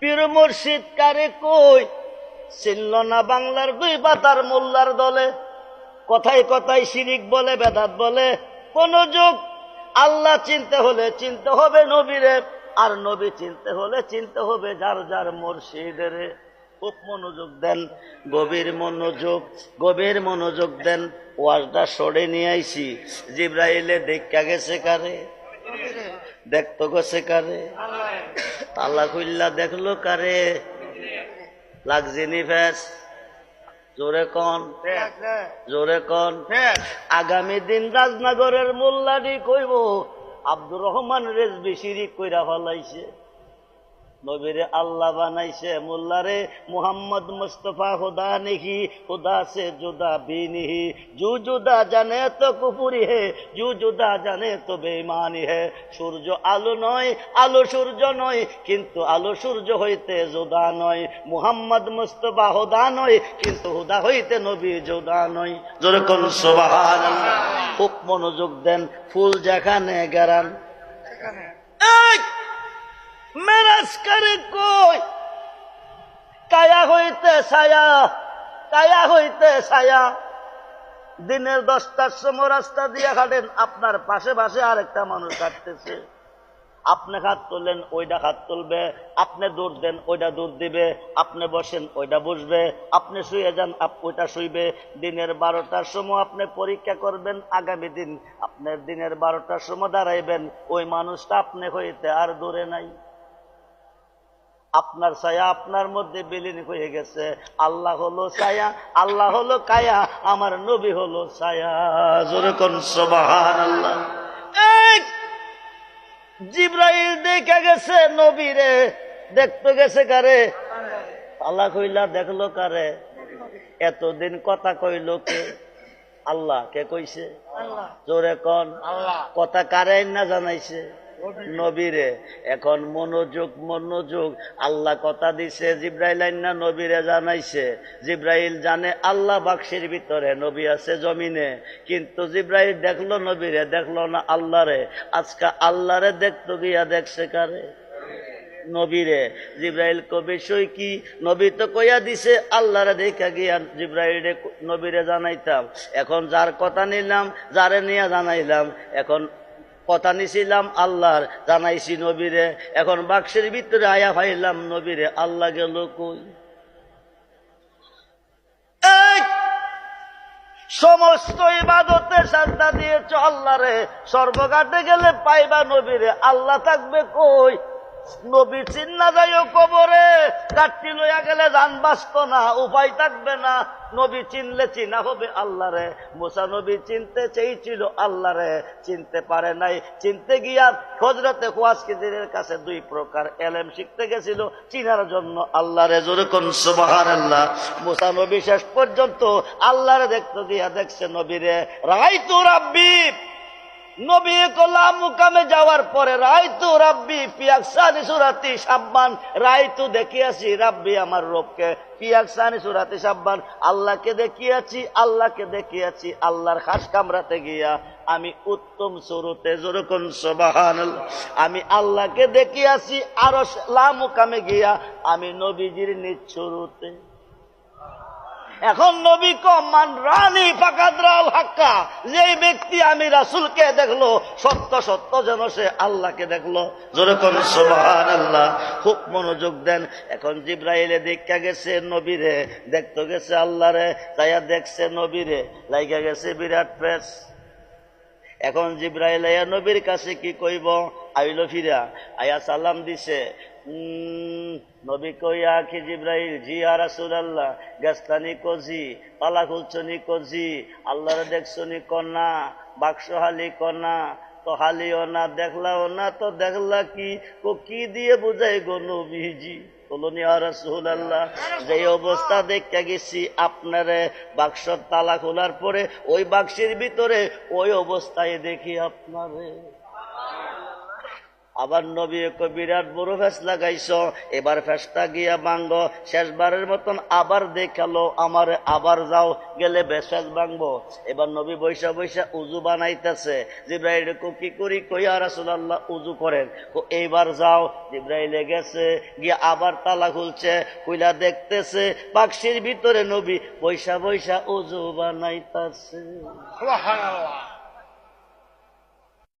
পীর মুর্শিদ কারে কই? চিনল না বাংলার দুই পাতার মোল্লার দলে। কথায় কথায় শিরিক বলে, বেদাত বলে। কোন যুগ আল্লাহ চিনতে হলে চিনতে হবে নবীরে, আর নবী চিনতে হলে চিনতে হবে যার যার মুর্শিদের। খুব মনোযোগ দেন, গভীর মনোযোগ গভীর মনোযোগ দেন। ওয়াজটা সরে নিয়ে আইছি। জিব্রাইলে দেখা গেছে কারে? দেখতো গেছে কারে? তালা খুল্লা দেখল কারে? লাগজিনি ফেস। জোরে কন। জোরে কন। আগামী দিন রাজনগরের মোল্লারি কইব। আব্দুর রহমান রেজবি সিরিক কইরা ফলাইছে। নবীরে আল্লাহ বানাইছে, মোল্লারে মোহাম্মদ মুস্তফা খুদা নিহি খুদা সে জুদা বিনিহি। জু জুদা জানে তো কুপুরি হে, জু জুদা জানে তো বেমানি হে। সূর্য আলো নয়, আলো সূর্য নয়, কিন্তু আলো সূর্য হইতে জুদা নয়। মোহাম্মদ মুস্তফা হুদা নয়, কিন্তু হুদা হইতে নবী জুদা নয়। কোন সুবহানাল্লাহ। খুব মনোযোগ দেন, ফুল যেখানে গেরান। মেরাজ করে কই? কায়া হইতে ছায়া, কায়া হইতে ছায়া। দিনের দশটার সময় রাস্তা দিয়ে হাঁটেন আপনার পাশে পাশে আরেকটা মানুষ হাঁটতেছে আপনি হাত তুললেন ওইটা হাত তুলবে। আপনি দৌড় দেন ওইটা দৌড় দিবে। আপনি বসেন ওইটা বসবে। আপনি শুয়ে যান ওইটা শুইবে। দিনের বারোটার সময় আপনি পরীক্ষা করবেন, আগামী দিন আপনার দিনের বারোটার সময় দাঁড়াইবেন। ওই মানুষটা আপনি হইতে আর দূরে নাই। আপনার ছায়া আপনার মধ্যে বিলীন হয়ে গেছে। আল্লাহ হলো ছায়া, আল্লাহ হলো কায়া, আমার নবী হলো ছায়া। জিব্রাইল দেখে গেছে নবীরে দেখতে গেছে কারে? আল্লাহ কইলা, দেখল কারে? এতদিন কথা কইল কে? আল্লাহ কে কইছে? জোরে কন। কথা কারে না জানাইছে? নবীরে। এখন মনোযোগ মনোযোগ। আল্লাহ কথা দিছে জিব্রাইল না নবীরে জানাইছে। জিব্রাইল জানে আল্লাহ বাক্সের ভিতরে নবী আছে জমিনে। কিন্তু জিব্রাইল দেখল নবীরে দেখল না আল্লাহরে। আজকে আল্লাহরে দেখতো গিয়া দেখছে কারে? নবীরে। জিব্রাইল কবে সই কি? নবী তো কইয়া দিছে, আল্লাহরে দেখা গিয়া জিব্রাইলে নবীরে জানাইতাম। এখন যার কথা নিলাম, যারে নিয়ে জানাইলাম, এখন কথা নিছিলাম আল্লাহর, জানাইছি নবীরে। এখন বাক্সের ভিতরে আয়া ফাইলাম নবীরে, আল্লাহ গেল কই? সমস্ত ইবাদতে শ্রদ্ধা দিয়েছ আল্লাহরে। সর্বঘাটে গেলে পাইবা নবীরে, আল্লাহ থাকবে কই? নবী চিন্না যাইও কবরে কাটটি লইয়া গেলে যান বাঁচত না, উপায় থাকবে না। নবী চিনলে চিনা হবে আল্লাহরে। মুসা নবী চিনতে চেয়েছিল আল্লাহরে। চিনতে পারে নাই। চিনতে গিয়া হজরতে খুয়াসকিদের কাছে দুই প্রকার এলেম শিখতে গেছিল, চিনার জন্য আল্লাহরে। জোরে কোন সুবাহান আল্লাহ মুসা নবী শেষ পর্যন্ত আল্লাহরে দেখতে গিয়া দেখছে নবীরে রাই তো রাব্বি! নবী কলাম মুকামে যাওয়ার পরে রাইতু রাব্বি পিয়াকসানি সুরাতি সাব্বান রাইতু দেখিয়াছি, রাব্বি আমার রবকে পিয়াকসানি সুরাতি সাব্বান আল্লাহকে দেখিয়াছি আল্লাহকে দেখিয়াছি, আল্লাহর খাস কামরাতে গিয়া আমি উত্তম সুরতে যেরকম সবাহান আমি আল্লাহকে দেখিয়াছি আরও লামুকামে গিয়া আমি নবীজির নিচ্ছুরুতে এখন নবী কমান রানী ফাকাদরাল হাক্কা। যে ব্যক্তি আমি রাসুলকে দেখল, সত্য সত্য যেন সে আল্লাহকে দেখল। যেরকম সোবাহান আল্লাহ খুব মনোযোগ দেন। এখন জিব্রাইলে দেখা গেছে নবীরে, দেখতে গেছে আল্লাহরে, তাইয়া দেখছে নবীরে। লাইগা গেছে বিরাট প্রেস। এখন জিব্রাইল আয়া নবীর কাছে কি কইব? আইলো ফিরা। আয়া সালাম দিছে। নবী কইয়া কি জিব্রাইল? জি আর রাসূলুল্লাহ, গাস্তানি কজি পালা খুলছনি কজি, আল্লাহরে দেখছনি কন্যা, বাক্সহালি কন্যা, তো হালিও না, দেখলাও না, তো দেখলা কি? ও কি দিয়ে বুঝাই গো নবীজি? রসুল্লাহ যে অবস্থা দেখতে গেছি, আপনারে বাক্সর তালা খোলার পরে, ওই বাক্সের ভিতরে, ওই অবস্থায় দেখি আপনারে। আবার নবী এক বিরাট বড় ফ্যাস লাগাইছ, এবার ফ্যাসটা গিয়া ভাঙ্গ, শেষবারের মতন আবার দেখাল, আমার আবার যাও, গেলে বেশ ভাঙবো এবার নবী বৈশা বৈশা উজু বানাইতেছে, জিব্রাইল কো করি কইয়া রাসূলুল্লাহ, উজু করেন। এইবার যাও, জিব্রাইলে গেছে, গিয়ে আবার তালা খুলছে কইলা দেখতেছে, বাক্সির ভিতরে নবী বৈশা বৈশা উজু বানাইতাছে।